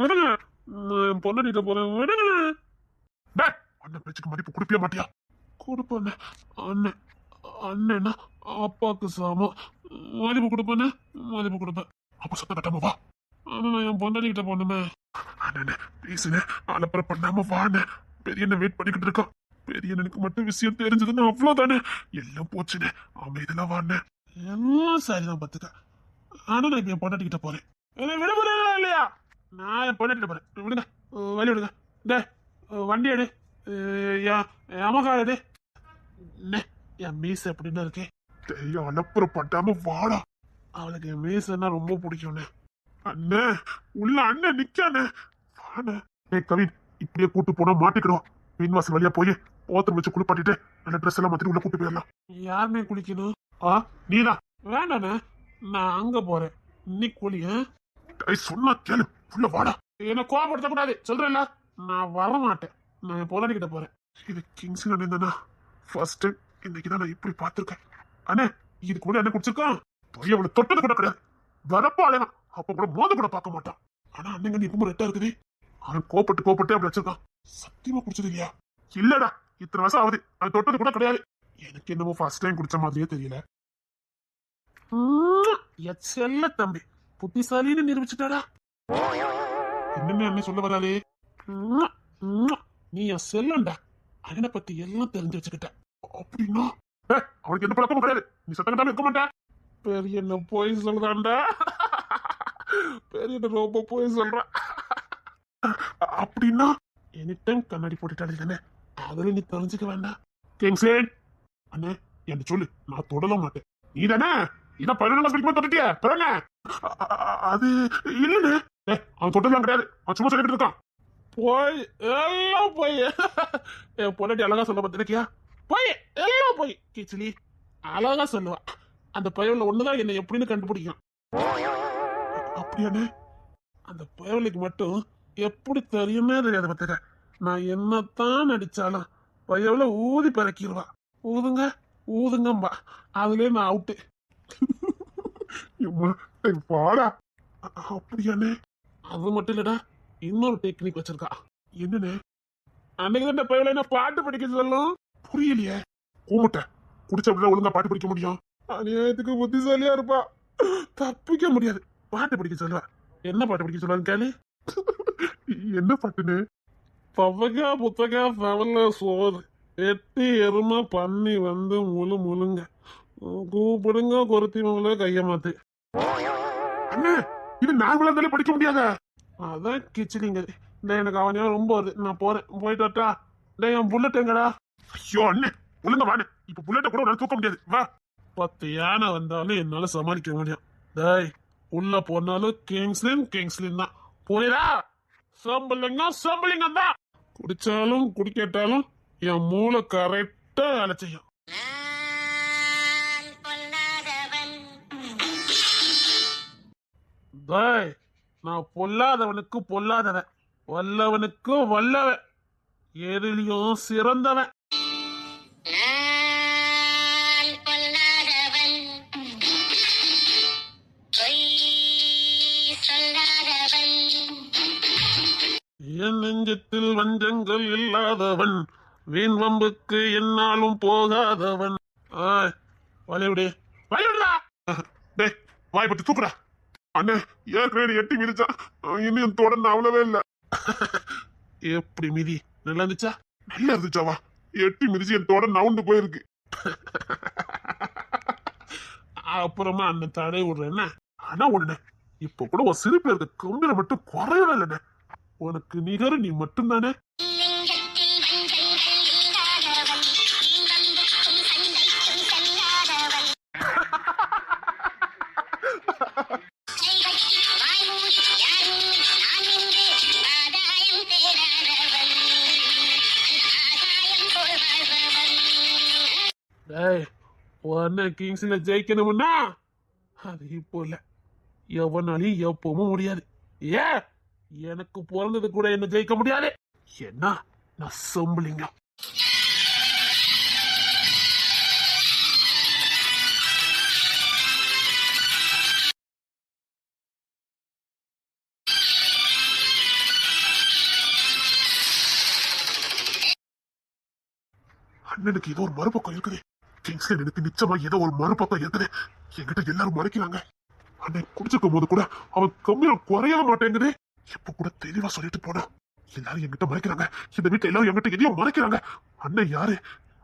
விடுங்க. நான் என் பொண்டாட்டிட்ட போறேன். விடுங்க. அண்ணன் பேச்சுக்கு மதிப்பு கொடுப்பியா மாட்டியா? கொடுப்பேன் அண்ணன் அண்ணன்னா அப்பாவுக்கு சமம் மதிப்பு கொடுப்பேன்னு மதிப்பு கொடுப்பேன். அப்ப சத்தம் கட்டாம வா. அண்ணன் நான் என் பொண்டாட்டிகிட்ட போனேன் அண்ணன் பேசுனேன் அலப்பற பண்ணாம வாண்ணே. பெரியண்ணன் வெயிட் பண்ணிக்கிட்டு இருக்கான். பெரியண்ணனுக்கு மட்டும் விஷயம் தெரிஞ்சதுன்னு அவ்வளோ தானே எல்லாம் போச்சுனே இதெல்லாம் வாண்ணே. எல்லாம் சரிதான் பார்த்துக்க. ஆனால் நான் இப்ப என் பொண்டாட்டிக்கிட்ட போறேன். என்ன விட முடியல இல்லையா? நான் என் பொண்டாட்டிகிட்ட போறேன். விடுங்க. வழி விடுங்க. டே வண்டி எடு. அம்மாக்கார எடு. என் மீஸ் எப்படின்னு இருக்கே? தெரியும் அலப்புற பட்டாம வாடா. அவளுக்கு என் மீசன்னா ரொம்ப பிடிக்கும்ண்ணே அண்ணே உள்ள அண்ணன் நிக்கானே. வாண்ணே ஏய் கவின் இப்படியே கூட்டு போனா மாட்டிக்கிடும் மீன் வாசல் வழியா போய் ஓத்தம் வச்சு குளிப்பாட்டிட்டு நல்ல ட்ரெஸ் எல்லாம் மாத்திட்டு உள்ள கூட்டு போயிடலாம். யாருமே குளிக்கணும்? ஆ நீதான். வேண்டாண்ணே. நான் அங்க போறேன். நீ குளி சொன்னா கேளு. உள்ள வாடா. என்ன கோபப்படுத்த கூடாது சொல்றேன்ல? நான் வர மாட்டேன் நான் என் பொலாடி கிட்ட போறேன். இது கிங்ஸ் அண்ணன் தானா ஃபர்ஸ்ட் டைம் இன்னைக்கு தான் நான் இப்படி பார்த்துருக்கேன். அண்ணே இதுக்கு முன்னாடி என்ன குடிச்சிருக்கான்? போய் அவளை தொட்டது கூட கிடையாது. வரப்போ அலைவான் அப்ப கூட மோத கூட பார்க்க மாட்டான். ஆனா அண்ணங்க நீ இப்பவும் ரெட்டா இருக்குது. அவன் கோப்பட்டு கோப்பட்டு அப்படி வச்சிருக்கான் சத்தியமா குடிச்சது இல்லையா? இல்லடா இத்தனை வருஷம் ஆகுது. அது தொட்டது கூட கிடையாது. எனக்கு என்னமோ ஃபர்ஸ்ட் டைம் குடிச்ச மாதிரியே தெரியல. உம், செல்ல தம்பி. புத்திசாலின்னு நிரூபிச்சுட்டாடா. என்னன்னு என்ன சொல்ல வராளே? நீ என் செல்லண்டா அண்ணனை பத்தி எல்லாம் தெரிஞ்சு வச்சுக்கிட்ட. அப்படின்னா? அவனுக்கு எந்த பழக்கமும் கிடையாது. நீ சத்தம் இருக்க மாட்டே. பெரிய என்ன போய் சொல்றான்டா. பெரிய என்ன ரொம்ப போய் சொல்றான் அப்படின்னா? எனி டைம் கண்ணாடி போட்டுட்டாலே தானே? அதுல நீ தெரிஞ்சுக்க வேண்டாம். கிங்ஸ்லேன் அண்ணே என்ன சொல்லு. நான் தொடல மாட்டேன். நீ தானே? இதான் பதினொன்று கிளாஸ் படிக்கும்போது தொட்டுட்டியா பிறகு அது இல்லைண்ணே. ஏய், அவன் தொட்டதுலாம் கிடையாது. அவன் சும்மா சொல்லிட்டு இருக்கான். போய் எல்லாம் போய். என் பொண்டாட்டி அழகா சொல்ல பார்த்துருக்கியா போய் எல்லாம் போய். கிச்சிலி அழகா சொல்லுவா. அந்த பயவுல ஒண்ணுதான் என்னை எப்படின்னு கண்டுபிடிக்கும். அப்படியானே அந்த பயவலிக்கு மட்டும் எப்படி தெரியுமே தெரியாது பார்த்துக்க நான் என்னத்தான் நடிச்சாலும் பயவுல ஊதி பிறக்கிடுவா. ஊதுங்க ஊதுங்கம்பா. அதுலயே நான் அவுட்டு பாடா. அப்படியானே அது மட்டும் இல்லடா இன்னொரு டெக்னிக் வச்சிருக்கா. என்னன்னு? அன்னைக்கு தான் பயவுல என்ன பாட்டு படிக்க சொல்லும்? புரியலையே. கூமுட்ட குடிச்ச அப்படின்னா ஒழுங்கா பாட்டு படிக்க முடியும். அநியாயத்துக்கு புத்திசாலியா இருப்பா. தப்பிக்க முடியாது. பாட்டு படிக்க சொல்லுவா. என்ன பாட்டு படிக்க சொல்லுவாங்க கேளு. என்ன பாட்டுன்னு? பவகா புத்தகா பவல சோறு. எட்டு எருமை பண்ணி வந்து முழு முழுங்க. கூப்பிடுங்க கொருத்தி முழு கைய மாத்து. அண்ணே! இது நார்மலா இருந்தாலே படிக்க முடியாத. அதான் கிச்சிலிங்க டேய் எனக்கு அவனையா ரொம்ப வருது. நான் போறேன். போயிட்டு வரட்டா. டேய் என் புல்லட் எங்கடா? ஐயோ அண்ணே. ஒழுங்க வாண்ணே. இப்ப புல்லட்ட கூட உடனே தூக்க முடியாது. வா. பத்து யானை வந்தாலும் என்னால சமாளிக்க முடியும். டேய் உள்ள போனாலும் கிங்ஸ்லின் கிங்ஸ்லின் தான். போயிடா. சம்பளிங்க சம்பளிங்க தான் குடிச்சாலும் குடிக்கட்டாலும் என் மூளை கரெக்டா வேலை செய்யும். டேய் நான் பொல்லாதவனுக்கு பொல்லாதவன். வல்லவனுக்கு வல்லவன். எதுலயும் சிறந்தவன். பொய் என் நெஞ்சத்தில் வஞ்சங்கள் இல்லாதவன். வீண் வம்புக்கு என்னாலும் போகாதவன். ஆய், வழிவிடு வழிவிடுடா டேய் வாய் பட்டு தூக்குடா. அண்ணே ஏற்கனவே எட்டி மிதிச்சா? இன்னும் தொடர்ந்து அவ்வளவே இல்ல. எப்படி மிதி? நல்லா இருந்துச்சா? நல்லா இருந்துச்சாவா? எட்டி மிதிச்சு என் தொடர் நவுண்டு போயிருக்கு. அப்புறமா அண்ணன் தடை விடுறேன் என்ன ஆனா ஒண்ணு இப்ப கூட ஒரு சிரிப்புல இருக்க கம்பீரம் மட்டும் குறையவே இல்லைண்ணே. உனக்கு நிகர் நீ மட்டும்தானே? நம்ம அண்ணன் கிங்ஸ்ல ஜெயிக்கணும்னா அது இப்போ இல்லை. எவனாலையும் எப்பவும் முடியாது. ஏ எனக்கு பிறந்தது கூட என்ன ஜெயிக்க முடியாது. என்ன நான் சொம்பலிங்க அண்ணனுக்கு ஏதோ ஒரு மறுபக்கம் இருக்குது. கிங்ஸ்ல எனக்கு நிச்சயமா ஏதோ ஒரு மறுபக்கம் எத்தனை என்கிட்ட எல்லாரும் மறைக்கிறாங்க. அண்ணன் குடிச்சிருக்கும் போது கூட அவன் கம்மியா குறைய மாட்டேங்குது. இப்ப கூட தெளிவா சொல்லிட்டு போனா எல்லாரும் என்கிட்ட மறைக்கிறாங்க. இந்த வீட்டுல எல்லாரும் என்கிட்ட எதையோ மறைக்கிறாங்க. அண்ணன் யாரு?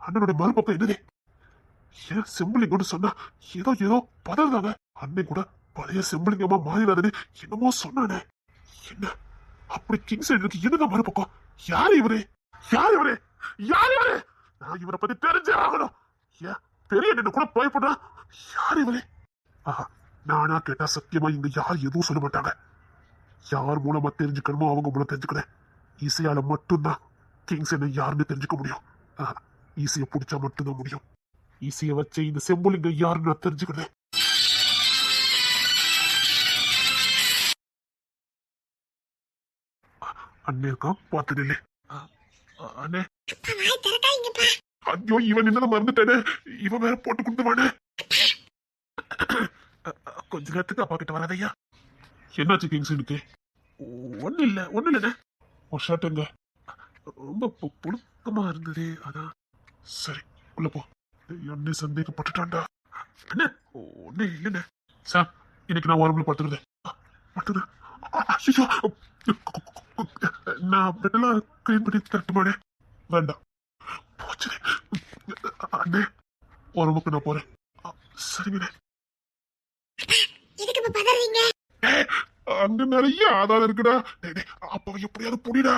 அண்ணனோட மறுபக்கம் என்னது? ஏன் செம்பிளிங்கன்னு சொன்னா ஏதோ ஏதோ பதறாங்க. அண்ணன் கூட பழைய செம்பிளிங்கமா மாறிடாதுன்னு என்னமோ சொன்னானே. என்ன? அப்படி கிங்ஸ் இருக்கு என்னதான் மறுபக்கம்? யார் இவரு? யார் இவரு? யார் இவரு? நான் இவரை பத்தி தெரிஞ்சே ஆகணும். ஏன் பெரிய நின்று கூட பயப்படுறா? யார் இவரு ஆஹா நானா கேட்டா சத்தியமா இங்க யார் எதுவும் சொல்ல மாட்டாங்க. யார் மூலமா தெரிஞ்சுக்கணுமோ அவங்க மூலம் தெரிஞ்சுக்கிறேன் ஈஸியால மட்டும்தான் கிங்ஸ் என்ன யாருன்னு தெரிஞ்சுக்க முடியும். ஆஹா, ஈஸியை பிடிச்சா மட்டும்தான் முடியும். ஈஸியை வச்சு இந்த செம்புலிங்க யாருன்னு நான் தெரிஞ்சுக்கிறேன் அண்ணே இருக்கா பார்த்து நில்லு அ- அ- அண்ணே. ஐயோ இவன் என்ன மறந்துட்டானே. இவன் வேற போட்டு கொடுத்துவானே கொஞ்ச நேரத்துக்கு அப்பா கிட்ட வராதையா என்னாச்சு கிங்ஸ் இருக்கு ஒண்ணு இல்ல ஒண்ணு இல்லண்ணே ஒரு ஷர்ட் எங்க? ரொம்ப பு- புழுக்கமா இருந்தது அதான். சரி உள்ள போ. என்ன சந்தேகப்பட்டுட்டான்டா. என்ன ஒண்ணு இல்லைண்ணே. சார் இன்னைக்கு நான் உடம்புல படுத்துருந்தேன் படுத்துறேன் நான் பெட்டெல்லாம் க்ளீன் பண்ணி தட்டுமாடே வேண்டாம். போச்சு அண்ணே உடம்புக்கு நான் போறேன். சரிங்கண்ணே எதுக்கு பதறீங்க? அங்க நிறைய ஆதாரம் இருக்குடா. அப்ப எப்படியாவது புடிடா.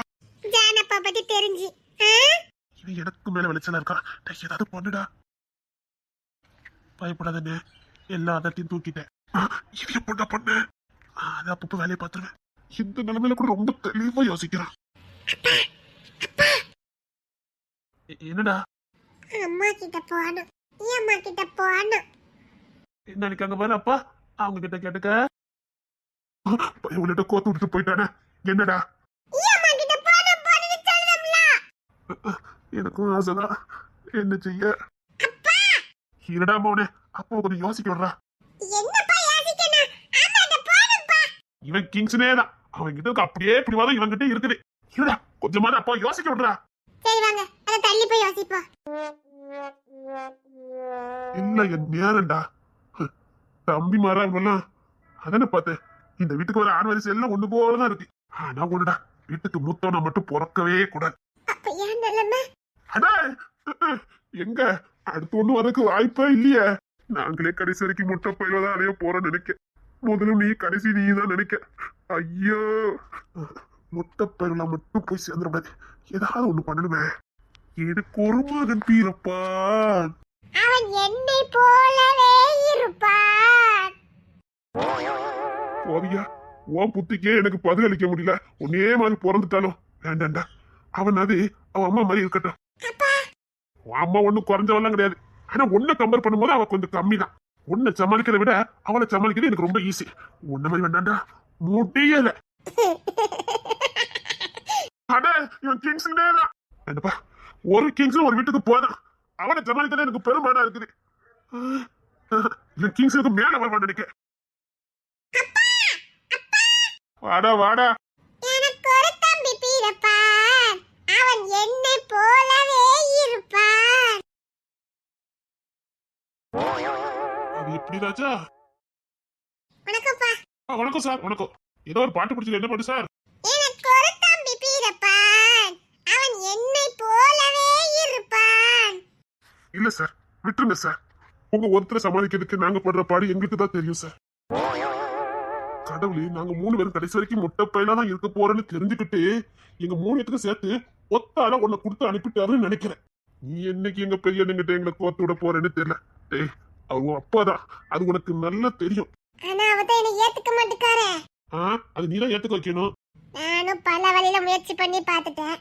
ஜானப்பா பத்தி தெரிஞ்சு? இது எனக்கு மேல வெளிச்சலா இருக்கா டேய், ஏதாவது பண்ணுடா. பயப்படாதண்ணே. எல்லா அதத்தையும் தூக்கிட்டேன். இது எப்படிடா பண்ண அது அப்பப்ப வேலையை பார்த்துருவேன். இந்த நிலைமையில கூட ரொம்ப தெளிவா யோசிக்கிறான். என்னடா? அம்மா கிட்ட போகணும். அம்மா கிட்ட போகணும். என்ன அங்க பாரு அப்பா? அவங்க கிட்ட கேட்டுக்க. உள்ளிட்ட கோத்து விட்டுட்டு போயிட்டானே. என்னடா? எனக்கும் ஆசைதான். என்ன செய்ய? இருடா மோனே? அப்போ கொஞ்சம் யோசிக்க விடுறா. இவன் கிங்ஸ்னே தான். அவன் கிட்ட அப்படியே பிடிவாதம் இவன் கிட்ட இருக்குது. இருடா கொஞ்சமாவது அப்போ யோசிக்க விடுறா. சரி வாங்க. அதை தள்ளி போய் யோசிப்போம் இல்ல என் நேரம்டா தம்பி மாறா இவெல்லாம் அதானே பார்த்தேன் இந்த வீட்டுக்கு வர ஆண் வரிசை எல்லாம் ஒண்ணு போலதான் இருக்கு. ஆனா ஒண்ணுடா வீட்டுக்கு மூத்தவனை மட்டும் பிறக்கவே கூடாது. எங்க? அடுத்து ஒண்ணு வரதுக்கு வாய்ப்பே இல்லையே. நாங்களே கடைசி வரைக்கும் முட்டை போய்வதான் அலைய போறோம்னு நினைக்க. முதல்ல நீ கடைசி நீ தான் நினைக்க. ஐயோ. முட்டை பயில மட்டும் போய் சேர்ந்துடக்கூடாது ஏதாவது ஒண்ணு பண்ணணுமே. எனக்கு ஒரு மகன் பீரப்பான் அவன் என்னை போலவே இருப்பான். போதியா உன் புத்திக்கே எனக்கு பதிலளிக்க முடியல. ஒன்னே மாதிரி பிறந்துட்டாலும். வேண்டாண்டா அவன் அது அவன் அம்மா மாதிரி இருக்கட்டும். உன் அம்மா ஒண்ணும் குறைஞ்சவெல்லாம் கிடையாது. ஆனா உன்னை கம்பேர் பண்ணும்போது அவ கொஞ்சம் கம்மி தான் உன்னை சமாளிக்கிறத விட அவளை சமாளிக்கிறது எனக்கு ரொம்ப ஈஸி உன்ன மாதிரி வேண்டாண்டா முடியல. அட இவன் கிங்ஸ்னே தான். என்னப்பா? ஒரு கிங்ஸ் ஒரு வீட்டுக்கு போதான் அவனை சமாளிக்கிறது எனக்கு பெருமாடா இருக்குது. இவன் கிங்ஸுக்கு மேல வருவான் நினைக்கிறேன். வாடா வாடா. அவன் என்னை போலவே இருப்பான் அது எப்படி ராஜா? வணக்கம்ப்பா. வணக்கம் சார் வணக்கம். ஏதோ ஒரு பாட்டு பிடிச்சது. என்ன பாட்டு சார் எனக்கு ஒரு தம்பி பிறப்பான் அவன் என்னை போலவே இருப்பான் இல்ல சார் விட்டுருங்க சார் உங்க ஒருத்தரை சமாளிக்கிறதுக்கு நாங்க படுற பாடு எங்களுக்கு தான் தெரியும் சார் கடவுளே நாங்க மூணு பேரும் கடைசி வரைக்கும் முட்டை பையில தான் இருக்க போறோம்னு தெரிஞ்சுக்கிட்டு எங்க மூணு பேத்துக்கு சேர்த்து ஒத்தால உன்னை கொடுத்து அனுப்பிட்டாருன்னு நினைக்கிறேன். நீ என்னைக்கு எங்க பெரியனுங்கிட்ட எங்களை கோத்து விட போறேன்னு தெரியல. டேய் அவங்க அப்பாதான் அது உனக்கு நல்லா தெரியும். ஆனா அவதான் என்னை ஏத்துக்க மாட்டேக்காரே. ஆ அது நீ தான் ஏத்துக்க வைக்கணும். நானும் பல வழியில முயற்சி பண்ணி பார்த்துட்டேன்.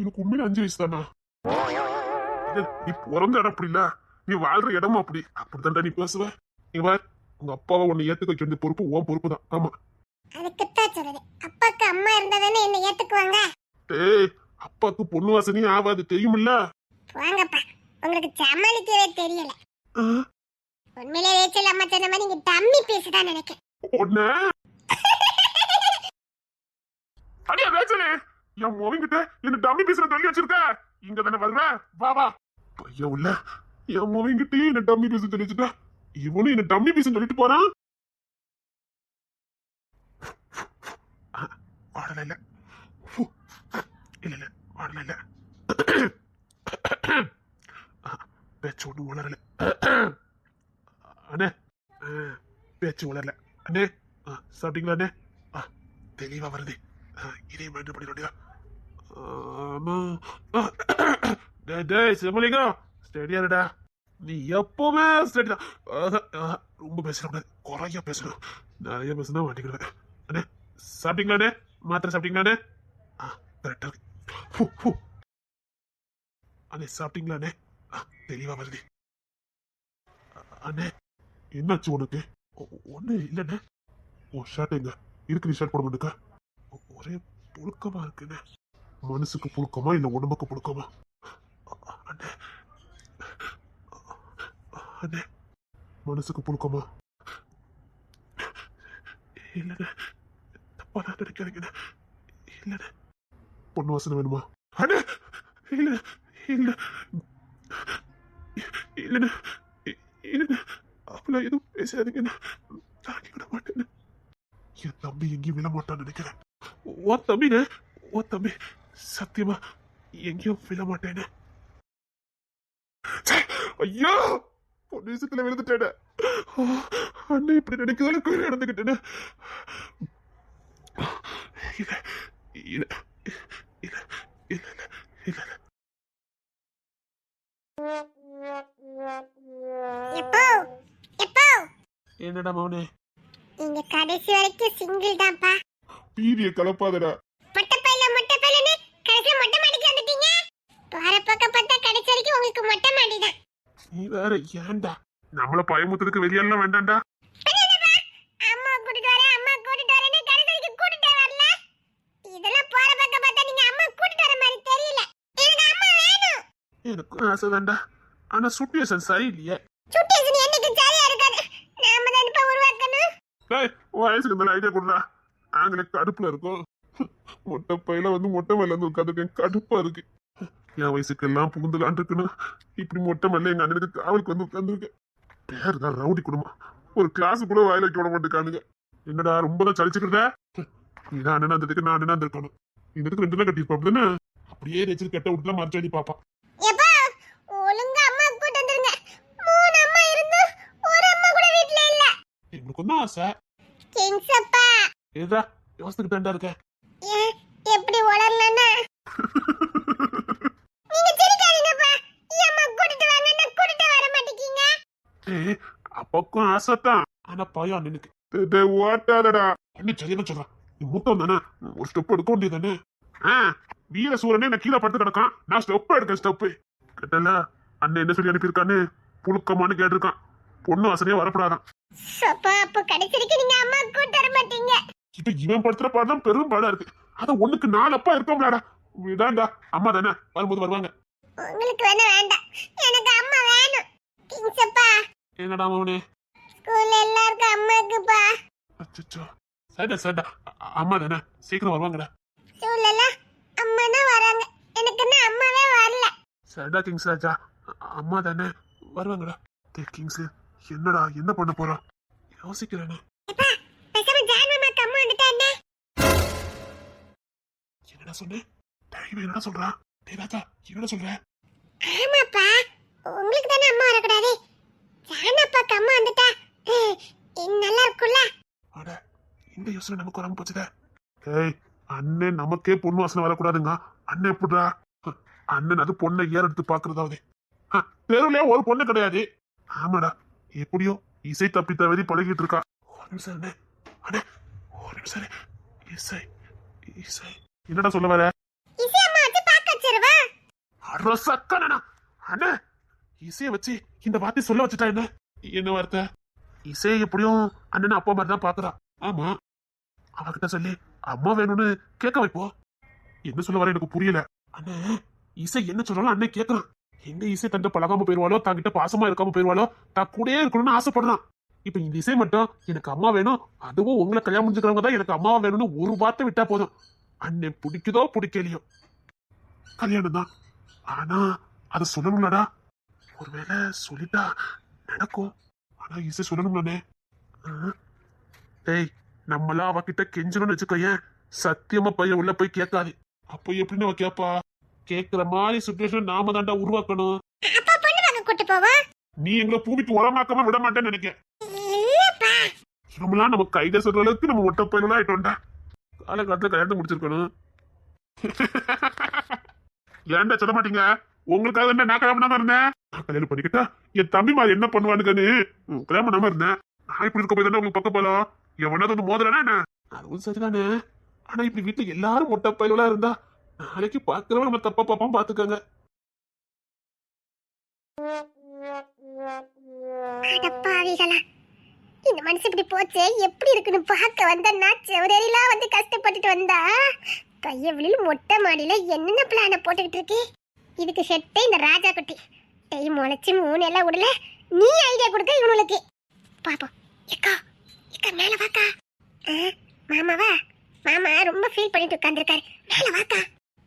எனக்கு உண்மையில அஞ்சு வயசு தானா? இது, நீ பிறந்த இடம் அப்படி இல்ல நீ வாழ்ற இடமும் அப்படி. அப்படித்தான்டா நீ பேசுவ. நீ பார் உங்க அப்பாவை உன்னை ஏத்துக்க வைக்க வேண்டிய பொறுப்பு உன் பொறுப்பு தான் ஆமா. அதுக்குத்தான் சொல்லுது. அப்பாக்கு அம்மா இருந்தாதானே என்னை ஏத்துக்குவாங்க? டேய் அப்பாக்கு பொண்ணு வாசனையே ஆகாது தெரியுமில்ல? வாங்கப்பா. உங்களுக்கு சமாளிக்கவே தெரியல. உண்மையிலே ரேச்சல் அம்மா சொன்ன மாதிரி நீங்க டம்மி பேசுதான் நினைக்கிறேன். உன்னை அடியா ரேச்சலே. என் மோவிங்கிட்ட என்ன டம்மி பீஸ்ல தள்ளி வச்சிருக்க. இங்க தானே வர்ற வா வா. பையன் உள்ள. என் மகன்கிட்டயே என்ன டம்மி பீஸ் சொல்லிச்சுட்டா இவனும் என்ன டம்மி பீஸ் சொல்லிட்டு போறான். வாடல இல்ல. இல்ல இல்ல. வாடல இல்ல. பேச்சு ஒண்ணு வளரல அண்ணே. பேச்சு வளரல அண்ணே. சாப்பிட்டீங்களா அண்ணே? தெளிவா வருது. இதே மைண்ட் பண்ணிடுறியா ஆமா டேய் சிவலிங்கம் ஸ்டெடியா இருடா. நீ எப்பவுமே ஸ்டெடி தான். ஆஹா, ஆஹா, ரொம்ப பேசக்கூடாது. குறைய பேசணும். நிறைய பேசுனா மாட்டிக்கிடுவேன். அண்ணே சாப்பிட்டீங்களாண்ணே மாத்திரை சாப்பிட்டீங்களாண்ணே ஆ கரெக்டா இருக்கு. அண்ணே சாப்பிட்டீங்களா தெளிவா வருது. அண்ணே என்னாச்சு உனக்கு? ஒ- ஒண்ணு இல்லைண்ணே உன் ஷர்ட் எங்க? இருக்கு நீ ஷர்ட் போட மாட்டேங்க ஒரே புழுக்கமா இருக்குண்ணே மனசுக்கு புழுக்கமா இல்ல உடம்புக்கு புழுக்கமா? அண்ணே அண்ணே மனசுக்கு புழுக்கமா? இல்லைண்ணே தப்பா நான் நினைக்காதீங்கண்ணே. இல்லைண்ணே. பொண்ணு வாசனை வேணுமா? அண்ணே இல்லை இல்லை இல்லைண்ணே இல்லைண்ணே. அப்படிலாம் எதுவும் பேசாதீங்கண்ணே. தாங்கி விட மாட்டேன்னு என் தம்பி எங்கேயும் விட மாட்டான்னு நினைக்கிறேன். ஓ தம்பிண்ணே ஓ தம்பி சத்தியமா எங்கேயும் விட மாட்டேன்னு ஐயோ! பொண்ணு விஷயத்துல விழுந்துட்டேனே. அண்ணன் இப்படி நினைக்கிறதால கீழே நடந்துக்கிட்டேனே இல்ல இல்ல இல்ல இல்ல இல்ல இல்ல எப்போ? எப்போ? என்னடா மவனே? நீங்க கடைசி வரைக்கும் சிங்கிள் தான்ப்பா. பீரிய கலப்பாதடா மொட்டை பையில மொட்டை பையிலன்னு கடைசியில மொட்டை மாடிக்கு வந்துட்டீங்க போற பக்கம் பார்த்தா கடைசி வரைக்கும் உங்களுக்கு மொட்டை மாடி தான் நீ வேற ஏன்டா? நம்மள பயமுத்துறதுக்கு வெளியெல்லாம் வேண்டாம்டா. அம்மா கூட்டிட்டு வரேன் அம்மா கூட்டிட்டு வரேன்னு கடைசி வரைக்கும் கூட்டிட்டு வரல. இதெல்லாம் போற பக்கம் பார்த்தா நீங்க அம்மா கூட்டிட்டு வர மாதிரி தெரியல. எனக்கு அம்மா வேணும். எனக்கும் ஆசை தான்டா ஆனா சுச்சுவேஷன் சரியில்லையே. சுட்டேசன் என்னைக்கு சரியா இருக்காது. நாம தான் இப்ப உருவாக்கணும். டேய் வயசுக்கு இந்த ஐடியா கொடுறா நாங்களே கடுப்புல இருக்கோம். மொட்டை பையில வந்து மொட்டை மேல வந்து உட்காந்துருக்கேன் கடுப்பா இருக்கு. என் வயசுக்கு எல்லாம் புகுந்துலான் இருக்கணும் இப்படி மொட்டை மேல எங்க அண்ணனுக்கு காவலுக்கு வந்து உட்காந்துருக்கேன் பேர் தான் ரவுடி குடும்பம். ஒரு கிளாஸ் கூட வாயில வைக்க விட மாட்டேங்கானுங்க. என்னடா ரொம்ப தான் சலிச்சுக்கிறத இதான் அண்ணன் அந்த நான் அண்ணனா இருக்கணும் இந்த இடத்துக்கு ரெண்டு தான் கட்டியிருப்பா அப்படிதானே? அப்படியே வச்சு கட்ட விட்டுலாம் மறைச்சாடி பாப்பா. எப்பா ஒழுங்கா அம்மா கூட்டு வந்துருங்க. மூணு அம்மா இருந்து ஒரு அம்மா கூட வீட்ல இல்ல. எங்களுக்கு ஒன்றும் ஆசை. கிங்ஸ் அப்பா. ஏதா இருக்கேன் ஏன் எப்படி வளரலன்னா நீங்க சிரிக்காதீங்கப்பா என் அம்மா கூட்டிட்டு வாங்கன்னா கூட்டிட்டு வர மாட்டேங்கீங்க ஏய், அப்பாக்கும் ஆசைத்தான். ஆனா பயம் அண்ணனுக்கு ஓட்டாதடா. அண்ணன் சரியான சொல்றான் நீ மூத்தம் தானே? ஒரு ஸ்டெப் எடுக்க வேண்டியது தானே ஆ வீர சூரனே நான் கீழே படுத்து கிடக்கான். நான் ஸ்டெப் எடுக்கேன் ஸ்டெப் கேட்டல அண்ணன் என்ன சொல்லி அனுப்பியிருக்கான்னு? புழுக்கமான்னு கேட்டிருக்கான். பொண்ணு வசதியா வரப்படாதான். அப்பா அப்போ கடைசி வரைக்கும் நீங்க அம்மா கூட்டு வர மாட்டீங்க. இப்ப இவன் படுத்துற பாடம் பெரும் பாடா இருக்கு. அத ஒண்ணுக்கு நாலு அப்பா இருக்கோம்லாடா விடாண்டா. அம்மா தானே? வரும்போது வருவாங்க. உங்களுக்கு வேணா வேண்டாம். எனக்கு அம்மா வேணும். கிங்ஸ் அப்பா. என்னடா மவனே? ஸ்கூல்ல எல்லாருக்கும் அம்மா இருக்குப்பா. அச்சோ சரிடா சரிடா. அ- அம்மா தானே? சீக்கிரம் வருவாங்கடா. ஸ்கூல்ல அம்மா தான் வராங்க. எனக்கு இன்னும் அம்மாவே வரல. சரிடா கிங்ஸ் ராஜா. அ- அம்மா தானே? வருவாங்கடா. டே கிங்ஸ் என்னடா என்ன பண்ண போறோம் யோசிக்கிறேனே. எப்பா பேசாம ஜான் மாமாக்கு அம்மா வந்துட்டானே என்னடா சொன்னேன் டைம் என்னடா சொல்றான் டே ராஜா என்னடா சொல்ற? ஆமாப்பா. உங்களுக்கு தானே அம்மா வரக்கூடாது. ஜான் அப்பாக்கு அம்மா வந்துட்டா நல்லா இருக்கும்ல அட இந்த யோசனை நமக்கு வராம போச்சுதே ஏய் அண்ணன் நமக்கே பொண்ணு வாசனை வரக்கூடாதுங்க. அண்ணன் எப்படிடா? அண்ணன் அது பொண்ணை ஏற எடுத்து பாக்குறதாவது தெருவுலயே ஒரு பொண்ணு கிடையாது. ஆமாடா எப்படியோ இசை தப்பி தவறி பழகிட்டு இருக்கா. ஒரு நிமிஷம் அண்ணே அண்ணே ஒரு நிமிஷம். இசை இசை. என்னடா சொல்ல வர? அண்ணே இசையை வச்சு இந்த வார்த்தை சொல்ல வச்சுட்டா என்ன என்ன வார்த்தை? இசை எப்படியும் அண்ணன் அப்பா மாதிரி தான் பாக்குறா ஆமா. அவகிட்ட சொல்லி அம்மா வேணும்னு கேட்க வைப்போம் என்ன சொல்ல வர எனக்கு புரியல. அண்ணே இசை என்ன சொல்றாலும் அண்ணன் கேட்கறான். எங்க இசை தன்ட்ட பழகாம போயிருவாளோ தங்கிட்ட பாசமா இருக்காம போயிருவாளோ தான் கூடயே இருக்கணும்னு ஆசைப்படுறான். இப்ப இந்த இசை மட்டும் எனக்கு அம்மா வேணும் அதுவும் உங்களை கல்யாணம் முடிஞ்சுக்கிறவங்க தான் எனக்கு அம்மா வேணும்னு ஒரு வார்த்தை விட்டா போதும். அண்ணன் பிடிக்குதோ பிடிக்கலையோ. கல்யாணம் தான் ஆனா அதை சொல்லணும்லடா. ஒருவேளை சொல்லிட்டா நடக்கும். ஆனா இசை சொல்லணும்லானே டேய் நம்மளாம் அவகிட்ட கெஞ்சணும்னு வச்சுக்கோயேன். சத்தியமா பையன் உள்ள போய் கேட்காது. அப்போ எப்படின்னு அவ கேப்பா கேக்குற மாதிரி சுச்சுவேஷன் நாம தாண்டா உருவாக்கணும். நீ எங்களை பூமிக்கு உரமாக்காம விட மாட்டேன்னு நினைக்க நம்மளாம் நம்ம கையில சொல்ற அளவுக்கு நம்ம ஒட்ட பயிலாம் ஆயிட்டோம்டா. காலகாலத்துல கல்யாணம் முடிச்சிருக்கணும். ஏன்டா சொல்ல மாட்டீங்க? உங்களுக்காக என்ன நான் கல்யாணம் பண்ணாம இருந்தேன்? நான் கல்யாணம் பண்ணிக்கிட்டா என் தம்பி மாதிரி என்ன பண்ணுவானுங்கன்னு கல்யாணம் பண்ணாம இருந்தேன். நான் இப்படி இருக்க போய் தானே உங்களுக்கு பக்க போலாம் எவனாவது வந்து மோதலனா என்ன? அதுவும் சரிதானே. ஆனா இப்படி வீட்டுல எல்லாரும் மொட்டை பயிலா இருந்தா நாளைக்கு பாக்குறவங்க நம்ம தப்பா பாப்பாம பாத்துக்கோங்க இந்த மனசு இப்படி போச்சே? எப்படி இருக்குன்னு பார்க்க வந்தா செவரெல்லாம் வந்து கஷ்டப்பட்டுட்டு வந்தா? பையன் மொட்டை மாடியில என்னென்ன பிளான போட்டுக்கிட்டு இருக்கு? இதுக்கு செட்டே இந்த ராஜா குட்டி. டெய் முளைச்சு மூணு எல்லாம் விடல நீ ஐடியா கொடுக்க இவனுக்கு. பாப்போம். எக்கா எக்கா மேல வாக்கா. மாமாவா? மாமா ரொம்ப ஃபீல் பண்ணிட்டு உட்காந்துருக்காரு மேல வாக்கா.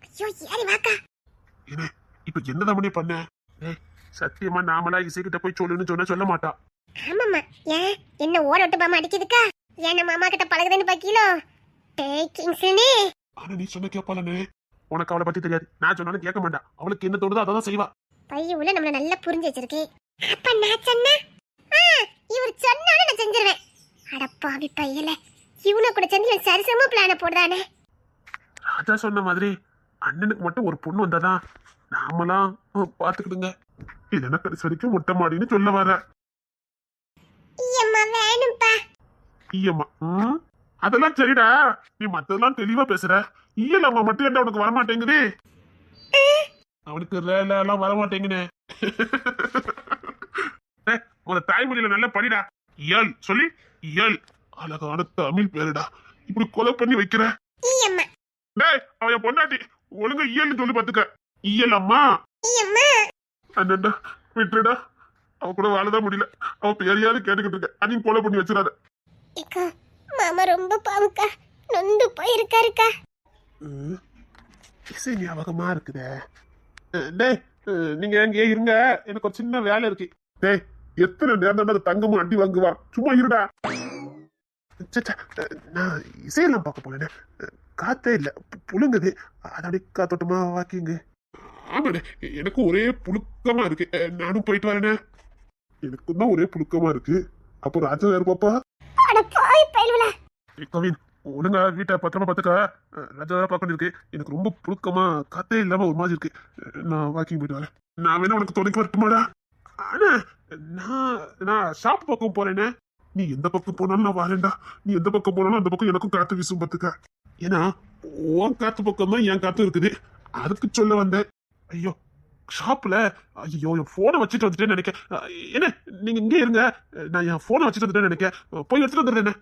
ஐயோ ஏறி வாக்கா. என்ன? இப்ப என்னதான் பண்ணி? பண்ண சத்தியமா நாமளா இசைக்கிட்ட போய் சொல்லுன்னு சொன்னா சொல்ல மாட்டா. ஆமாம்மா. ஏன் என்ன ஓட விட்டு பாமா அடிக்குதுக்கா? ஏன் நம்ம அம்மா கிட்ட பழகுதுன்னு பாக்கீலோ டேய் கிங்ஸ்லி ஆனா நீ சொன்ன கேப்பாளனே. உனக்கு அவளை பத்தி தெரியாது. நான் சொன்னாலும் கேட்க மாட்டா. அவளுக்கு என்ன தோணுதோ அதான் செய்வா. பைய உள்ள நம்மள நல்லா புரிஞ்சு வச்சிருக்கு. அப்ப நான் சொன்னேன் ஆ, இவர் சொன்னாலும் நான் செஞ்சிருவேன். அட பாவி பையல. இவனை கூட சேர்ந்து சரிசமமா பிளான போடுறானே ராஜா சொன்ன மாதிரி அண்ணனுக்கு மட்டும் ஒரு பொண்ணு வந்தாதான் நாமலாம் அஹ், பாத்துக்கிடுங்க இல்லைன்னா கடைசி வரைக்கும் மொட்டை மாடின்னு சொல்ல வர. ஐயம்மா அதெல்லாம் சரிடா. நீ மத்ததெல்லாம் தெளிவா பேசுற. ஈயல் அம்மா மட்டும் என்ன உனக்கு வரமாட்டேங்குது? அவனுக்கு லேல எல்லாம் வரமாட்டேங்குனே ஏய், உங்க தாய்மொழியில நல்லா படிடா. இயல் சொல்லி. இயல். அழகான தமிழ் பேருடா. இப்படி கொலை பண்ணி வைக்கிற. டேய் அவன் பொண்டாட்டி. ஒழுங்கா இயல்னு சொல்லி பாத்துக்க. இயல் அம்மா அண்ணன்டா விட்டுடா அவ கூட வாழதான் முடியல. அவ பேரையாவது கேட்டுக்கிட்டு இருக்க. அதையும் கொலை பண்ணி வச்சிடாத. மாமா ரொம்ப பாவுக்கா நொந்து போயிருக்காருக்கா. இசை ஞாபகமா இருக்குதே. டேய் நீங்க அங்கே இருங்க. எனக்கு ஒரு சின்ன வேலை இருக்கு. டேய் எத்தனை நேரம் அந்த தங்கமும் அடி வாங்குவா? சும்மா இருடா. நான் இசையெல்லாம் பார்க்க போனேனே காத்தே இல்ல. புழுங்குது. அதடி காத்தோட்டமா வாக்கிங்க. ஆமாண்ணே எனக்கும் ஒரே புழுக்கமா இருக்கு. நானும் போயிட்டு வரேனே எனக்கும் தான் ஒரே புழுக்கமா இருக்கு. அப்போ ராஜா யாரு பாப்பா? கவின் ஒழுங்கா வீட்டை பத்திரமா பார்த்துக்க அஹ், ராஜா பார்க்க எனக்கு ரொம்ப புழுக்கமா கத்தே இல்லாம ஒரு மாதிரி இருக்கு. நான் வாக்கிங் போயிட்டு வரேன். நான் வேணா உனக்கு துணைக்கு வரட்டுமாடா? ஆனா நான் நான் ஷாப் பக்கம் போறேனே. நீ எந்த பக்கம் போனாலும் நான் வரேன்டா. நீ எந்த பக்கம் போனாலும் அந்த பக்கம் எனக்கும் காத்து வீசும் பார்த்துக்க ஏன்னா உன் காத்து பக்கம் தான் என் காத்து இருக்குது. அதுக்கு சொல்ல வந்தேன். ஐயோ ஷாப்ல ஐயோ என் போனை வச்சுட்டு வந்துட்டேன்னு நினைக்க என்ன நீங்க இங்கே இருங்க. நான் என் போனை வச்சுட்டு வந்துட்டேன்னு நினைக்க போய் எடுத்துட்டு வந்துடுறேன்.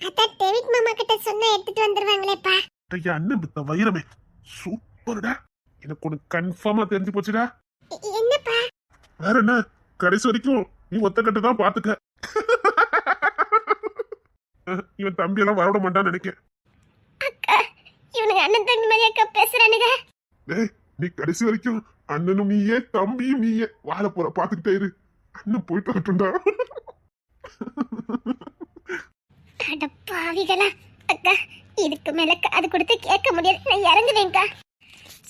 அதான் டேவிட் மாமா கிட்ட சொன்னா எடுத்துட்டு வந்துருவாங்களேப்பா. ஐயா அண்ணன் பித்த வைரமே. சூப்பர்டா. எனக்கு ஒண்ணு கன்ஃபார்மா தெரிஞ்சு போச்சுடா. என்னப்பா? வேற என்ன? கடைசி வரைக்கும் நீ ஒத்த கட்டு தான் பாத்துக்க. இவன் தம்பி எல்லாம் வரவிட மாட்டான்னு நினைக்கிறேன் அக்கா இவனுங்க அண்ணன் தம்பி மாதிரி அக்கா பேசுறானுங்க. டேய் நீ கடைசி வரைக்கும் அண்ணனும் நீயே தம்பியும் நீயே. வாழ போற பாத்துக்கிட்டே இரு. அண்ணன் போயிட்டு வரட்டும்டா. அட பாவிகளா. அக்கா இதுக்கு மேல காது கொடுத்து கேட்க முடியாது. நான் இறங்குவேன்க்கா.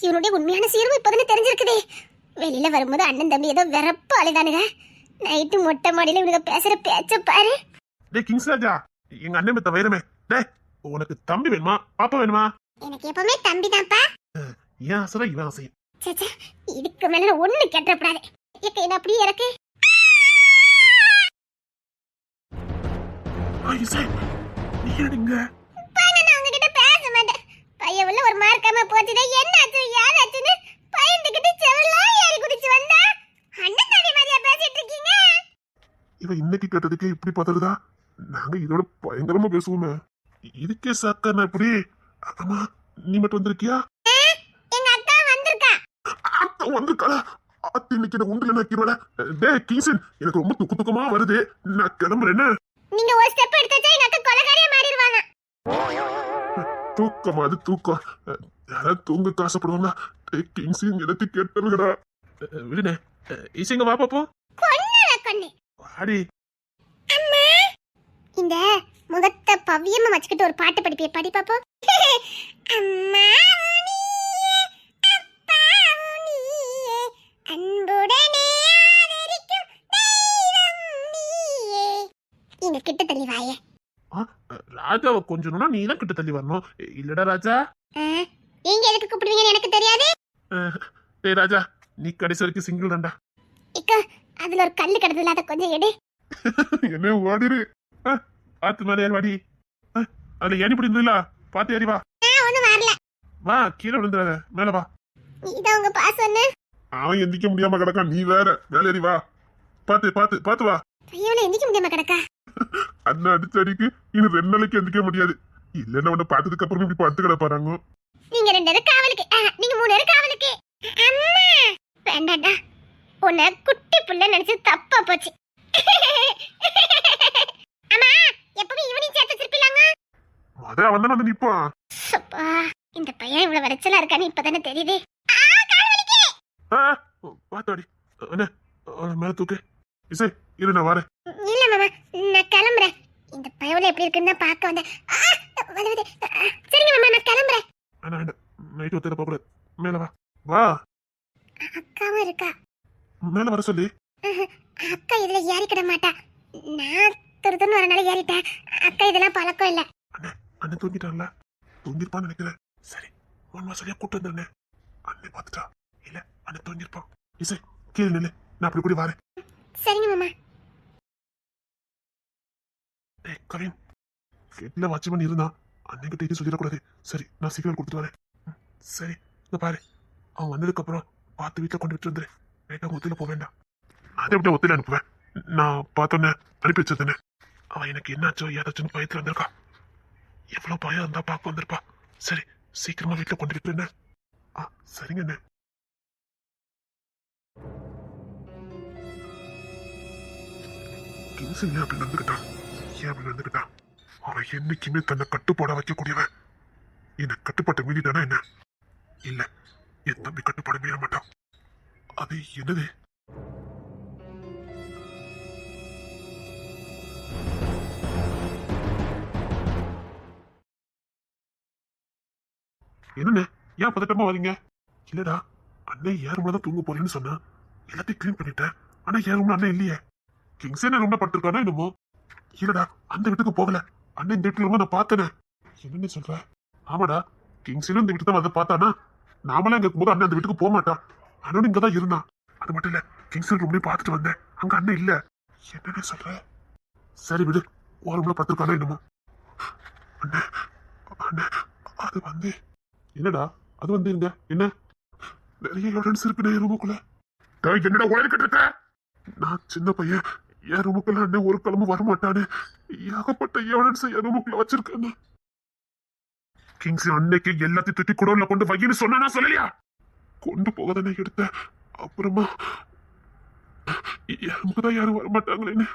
இவனுடைய உண்மையான சீர்வு இப்போதானே தெரிஞ்சிருக்குதே. வெளியில வரும்போது அண்ணன் தம்பி ஏதோ வெறப்பு அழுதானுங்க. நைட்டு மொட்டை மாடியில இவனுங்க பேசுற பேச்ச பாரு. டேய் கிங்ஸ் ராஜா எங்க அண்ணன் பித்த வைரமே. டேய் உனக்கு தம்பி வேணுமா? பாப்பா வேணுமா? எனக்கு எப்பவுமே தம்பி தான்ப்பா. ஏன் ஆசைதான் இவன் சேச்சா இதுக்கு மேல ஒண்ணு கேட்டப்படாது ஏக்க என்ன அப்படியே இறக்கு? இசை எடுங்க நான் பையன் உள்ள ஒரு மார்க்காம போச்சுதே என்ன ஆச்சு ஏதாச்சுன்னு பயந்துகிட்டு செவலாம் ஏறி குதிச்சு வந்தா? அண்ணன் தம்பி மாதிரியா பேசிட்டு இருக்கீங்க? இவன் இன்னைக்கு கேட்டதுக்கே இப்படி பதறுதா? நாங்க இதோட பயங்கரமா பேசுவோமே. இதுக்கே சாக்கா நான் இப்படி. அம்மா நீ மட்டும் வந்திருக்கியா? எங்க அக்கா வந்திருக்கா. அத்தை வந்திருக்காளா? அத்தை இன்னைக்கு உண்டுல நக்கிடுவாள டே கீசன் எனக்கு ரொம்ப துக்கு துக்கமா வருது. நான் கிளம்புறேன்னு நீங்க ஒரு ஸ்டெப் எடுத்து வச்சா எங்க அக்கா கொலகாரியா மாறிடுவாங்க. தூக்கம் அது தூக்கம். யாராவது தூங்க காசப்படுவாங்களா? டே கிங்ஸின் இடத்து கேட்டவங்கடா அஹ், இசைங்க வா பாப்போம். கொன்னுவ கொன்னு வாடி. அம்மா. இந்த முகத்தை பவ்யமா வச்சுக்கிட்டு ஒரு பாட்டு படிப்பிய? படி பாப்போம். அம்மா அன்புடனே இங்க கிட்ட தள்ளி வாயே. ராஜாவை கொஞ்சணும்னா நீ தான் கிட்ட தள்ளி வரணும். இல்லடா ராஜா. நீங்க எதுக்கு கூப்பிடுவீங்கன்னு எனக்கு தெரியாது. டேய் ராஜா நீ கடைசி வரைக்கும் சிங்கிள் தான்டா. இக்கா அதுல ஒரு கல்லு கிடதுல அதை கொஞ்சம் எடு. என்ன ஓடிரு. ஆத்து மேலே ஏறி வாடி. அதுல ஏறி பிடிந்ததுல பாத்து ஏறி வா. ஒண்ணும் வரல. வா கீழே விழுந்துடாத மேல வா. இதான் உங்க பாசம்னு அவன் எந்திக்க முடியாம கிடக்கான் நீ வேற. மேல ஏறி வா. பாத்து பாத்து பாத்து வா. பையனை எந்திக்க முடியாம கிடக்கா. அண்ணன் அடிச்ச அடிக்கு இன்னும் ரெண்டு நாளைக்கு எந்திக்க முடியாது. இல்லன்னா உன்னை பார்த்ததுக்கு அப்புறம் இப்படி படுத்து கிடப்பாராங்க நீங்க ரெண்டு பேரும் காவலுக்கு ஆ, நீங்க மூணு பேரும் காவலுக்கு. அம்மா! வேண்டாடா உன்னை குட்டி புள்ள நினைச்சு தப்பா போச்சு. அம்மா எப்பவும் இவனையும் சேர்த்து வச்சிருப்பீங்களாங்க? அதான் அவன் வந்து நிப்பான் அப்பா இந்த பையன் இவ்வளவு விளைச்சலா இருக்கான்னு இப்பதானே தெரியுது. ஆ, கால் வலிக்கு. ஆ, பாத்தாடி. அவனை மேல தூக்கு. இசை இரு நான் வரேன். இல்ல மாமா நான் கிளம்புறேன். இந்த பயவுல எப்படி இருக்குன்னு பார்க்க வந்தேன். ஆ, வலிக்குது. ஆ, சரிங்க மாமா நான் கிளம்புறேன். வேணாம் வேண்டாம் நைட்டு ஒத்தையில போக கூடாது மேல வா. வா. அக்காவும் இருக்கா? மேல வர சொல்லி. அக்கா இதுல ஏறிக்கிட மாட்டா. நான் திருத்துன்னு வரனால ஏறிட்டேன். அக்கா இதெல்லாம் பழக்கம் இல்ல. அண்ணன் தூங்கிட்டான்ல. தூங்கிருப்பான்னு நினைக்கிறேன். சரி ஒன் மாசம் கூட்டு வந்தேன் அண்ணன் பார்த்துட்டா? இல்ல அண்ணன் தூங்கிருப்பான் இசை கீழே நில்லு. நான் அப்படி கூட வரேன். சரிங்க மாமா. ஏய் கவின் கெட்டில வாட்ச்மேன் இருந்தான் அண்ணன் இது சொல்லிடக்கூடாது. சரி நான் சிக்னல் கொடுத்துட்டு வரேன். ம், சரி இந்த பாரு. அவன் வந்ததுக்கு அப்புறம் பார்த்து வீட்டில் கொண்டு விட்டு வந்துரு. வேண்டாம் ஒத்துல போக வேண்டாம் அதை விட்டு ஒத்துல அனுப்புவேன். நான் பார்த்தோன்னே அனுப்பி வச்சிருந்தேன். அவன் எனக்கு என்னாச்சோ ஏதாச்சும் பயத்தில் வந்திருக்கா. எவ்வளோ பயம் இருந்தால் பார்க்க வந்திருப்பா. சரி சீக்கிரமாக வீட்டில் கொண்டு விட்டுருண்ணே ஆ சரிங்கண்ணே. அண்ணே ஏன் அப்படி நடந்துக்கிட்டான் ஏன் அப்படி நடந்துக்கிட்டான் அவன் என்னைக்குமே தன்னை கட்டுப்பாட வைக்கக்கூடியவன். என்னை கட்டுப்பாட்டை மீறிட்டானா என்ன? இல்ல என் தம்பி கட்டுப்பாடு மீற மாட்டான். அது என்னது? என்னண்ணே ஏன் பதட்டமா வரீங்க இல்லடா அண்ணன் ஏன் ரூம்ல தான் தூங்க போறேன்னு சொன்னா எல்லாத்தையும் க்ளீன் பண்ணிட்டேன். ஆனா ஏன் ரூம்ல அண்ணன் இல்லையே. கிங்ஸே நான் ரூம்ல படுத்திருக்கானா என்னமோ? இல்லடா அந்த வீட்டுக்கு போகல. அண்ணன் இந்த வீட்டுல நான் பார்த்தேனே. என்னன்னு சொல்ற? ஆமாடா கிங்ஸிலும் இந்த வீட்டு தான் வந்து பார்த்தானா? நாமளாம் இங்க இருக்கும்போது அண்ணன் அந்த வீட்டுக்கு போக மாட்டான். அண்ணனும் இங்க தான் இருந்தான். அது மட்டும் இல்ல கிங்ஸன் ரூம்லயும் பார்த்துட்டு வந்தேன். அங்க அண்ணன் இல்ல. என்னன்னு சொல்ற? சரி விடு ஒரு ரூம்ல படுத்திருக்கானா என்னமோ. அண்ணே அண்ணே அது வந்து என்னடா அது வந்து இருங்க என்ன? நிறைய எவிடன்ஸ் இருக்குடே ரூமுக்குள்ள என்னடா உழைக்கிட்டு இருக்க? நான் சின்ன பையன். என் ரூமுக்குள்ள அண்ணன் ஒரு கிழமை வரமாட்டானு. ஏகப்பட்ட எவிடன்ஸ் என் ரூமுக்குள்ள வச்சிருக்கேன்னு கிங்ஸ் அன்னைக்கு எல்லாத்தையும் தூக்கி குடவுல கொண்டு வையின்னு சொன்னா சொல்லலையா? கொண்டு போக தானே எடுத்தேன் அப்புறமா என் தான் யாரும் வரமாட்டாங்களேன்னு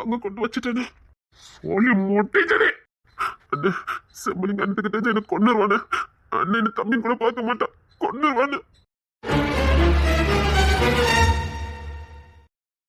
அங்க கொண்டு வச்சுட்டேனே. சொல்லி மொட்டிச்சனே. அண்ணன் செம்மலிங்க அண்ணத்துக்கு எனக்கு கொண்டுருவானே அண்ணன் என்ன தம்பி கூட பார்க்க மாட்டான். கொண்டுருவானு